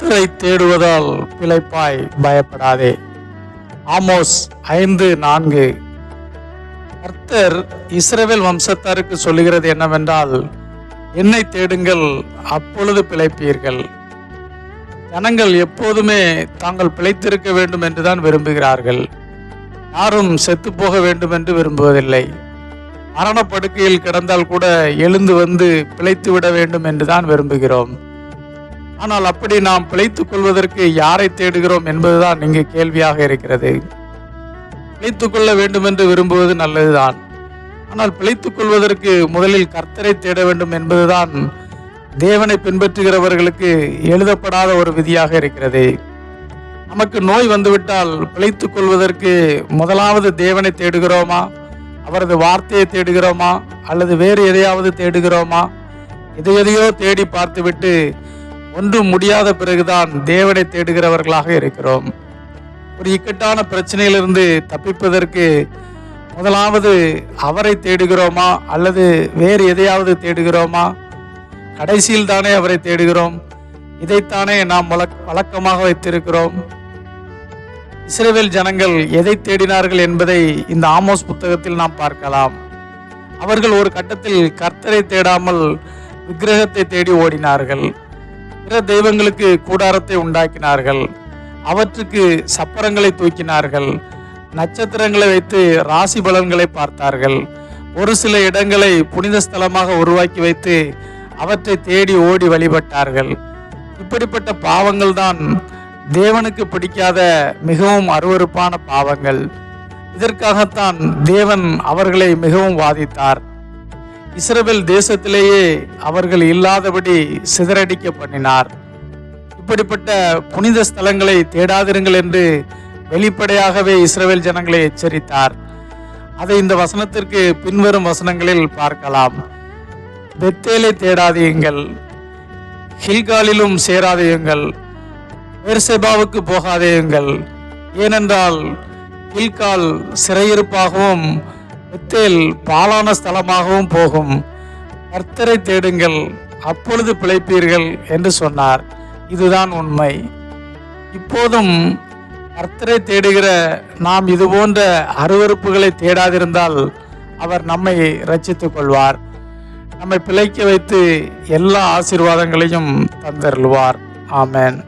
கர்த்தரை தேடுவதால் பிழைப்பாய் பயப்படாதே. ஆமோஸ் ஐந்து நான்கு. கர்த்தர் இஸ்ரேவேல் வம்சத்தாருக்கு சொல்லுகிறது என்னவென்றால் என்னை தேடுங்கள் அப்பொழுது பிழைப்பீர்கள். ஜனங்கள் எப்போதுமே தாங்கள் பிழைத்திருக்க வேண்டும் என்றுதான் விரும்புகிறார்கள். யாரும் செத்து போக வேண்டும் என்று விரும்புவதில்லை. மரணப்படுக்கையில் கிடந்தால் கூட எழுந்து வந்து பிழைத்து விட வேண்டும் என்றுதான் விரும்புகிறோம். ஆனால் அப்படி நாம் பிழைத்துக் கொள்வதற்கு யாரை தேடுகிறோம் என்பதுதான் இங்கு கேள்வியாக இருக்கிறது. பிழைத்துக் கொள்ள வேண்டும் என்று விரும்புவது நல்லதுதான். ஆனால் பிழைத்துக் கொள்வதற்கு முதலில் கர்த்தரை தேட வேண்டும் என்பதுதான் தேவனை பின்பற்றுகிறவர்களுக்கு எழுதப்படாத ஒரு விதியாக இருக்கிறது. நமக்கு நோய் வந்துவிட்டால் பிழைத்துக் கொள்வதற்கு முதலாவது தேவனை தேடுகிறோமா? அவரது வார்த்தையை தேடுகிறோமா? அல்லது வேறு எதையாவது தேடுகிறோமா? எதை எதையோ தேடி பார்த்துவிட்டு ஒன்றும் முடியாத பிறகுதான் தேவனை தேடுகிறவர்களாக இருக்கிறோம். ஒரு இக்கட்டான பிரச்சனையிலிருந்து தப்பிப்பதற்கு முதலாவது அவரை தேடுகிறோமா? அல்லது வேறு எதையாவது தேடுகிறோமா? கடைசியில் தானே அவரை தேடுகிறோம். இதைத்தானே நாம் வழக்- வழக்கமாக வைத்திருக்கிறோம். இஸ்ரேவேல் ஜனங்கள் எதை தேடினார்கள் என்பதை இந்த ஆமோஸ் புத்தகத்தில் நாம் பார்க்கலாம். அவர்கள் ஒரு கட்டத்தில் கர்த்தரை தேடாமல் விக்கிரகத்தை தேடி ஓடினார்கள். பிற தெய்வங்களுக்கு கூடாரத்தை உண்டாக்கினார்கள். அவற்றுக்கு சப்பரங்களை தூக்கினார்கள். நட்சத்திரங்களை வைத்து ராசி பலன்களை பார்த்தார்கள். ஒரு சில இடங்களை புனித ஸ்தலமாக உருவாக்கி வைத்து அவற்றை தேடி ஓடி வழிபட்டார்கள். இப்படிப்பட்ட பாவங்கள் தான் தேவனுக்கு பிடிக்காத மிகவும் அருவருப்பான பாவங்கள். இதற்காகத்தான் தேவன் அவர்களை மிகவும் வாதித்தார். இஸ்ரவேல் தேசத்திலேயே அவர்கள் இல்லாதபடி சிதறடிக்க பண்ணினார் இப்படிப்பட்ட புனித ஸ்தலங்களை தேடாதிருங்கள் என்று வெளிப்படையாகவே இஸ்ரவேல் ஜனங்களை எச்சரித்தார். அதை இந்த வசனத்திற்கு பின்வரும் வசனங்களில் பார்க்கலாம். பெத்தேலை தேடாதியுங்கள் ஹில்காலிலும் சேராதையுங்கள் பெர்செபாவுக்கு போகாதேயுங்கள் ஏனென்றால் கில்கால் சிறையிருப்பாகவும் பெத்தேல் பாலான ஸ்தலமாகவும் போகும். கர்த்தரை தேடுங்கள் அப்பொழுது பிழைப்பீர்கள் என்று சொன்னார். இதுதான் உண்மை. இப்போதும் கர்த்தரை தேடுகிற நாம் இது போன்ற அருவருப்புகளை தேடாதிருந்தால் அவர் நம்மை ரட்சித்துக் கொள்வார். நம்மை பிழைக்க வைத்து எல்லா ஆசீர்வாதங்களையும் தந்தருள்வார். ஆமேன்.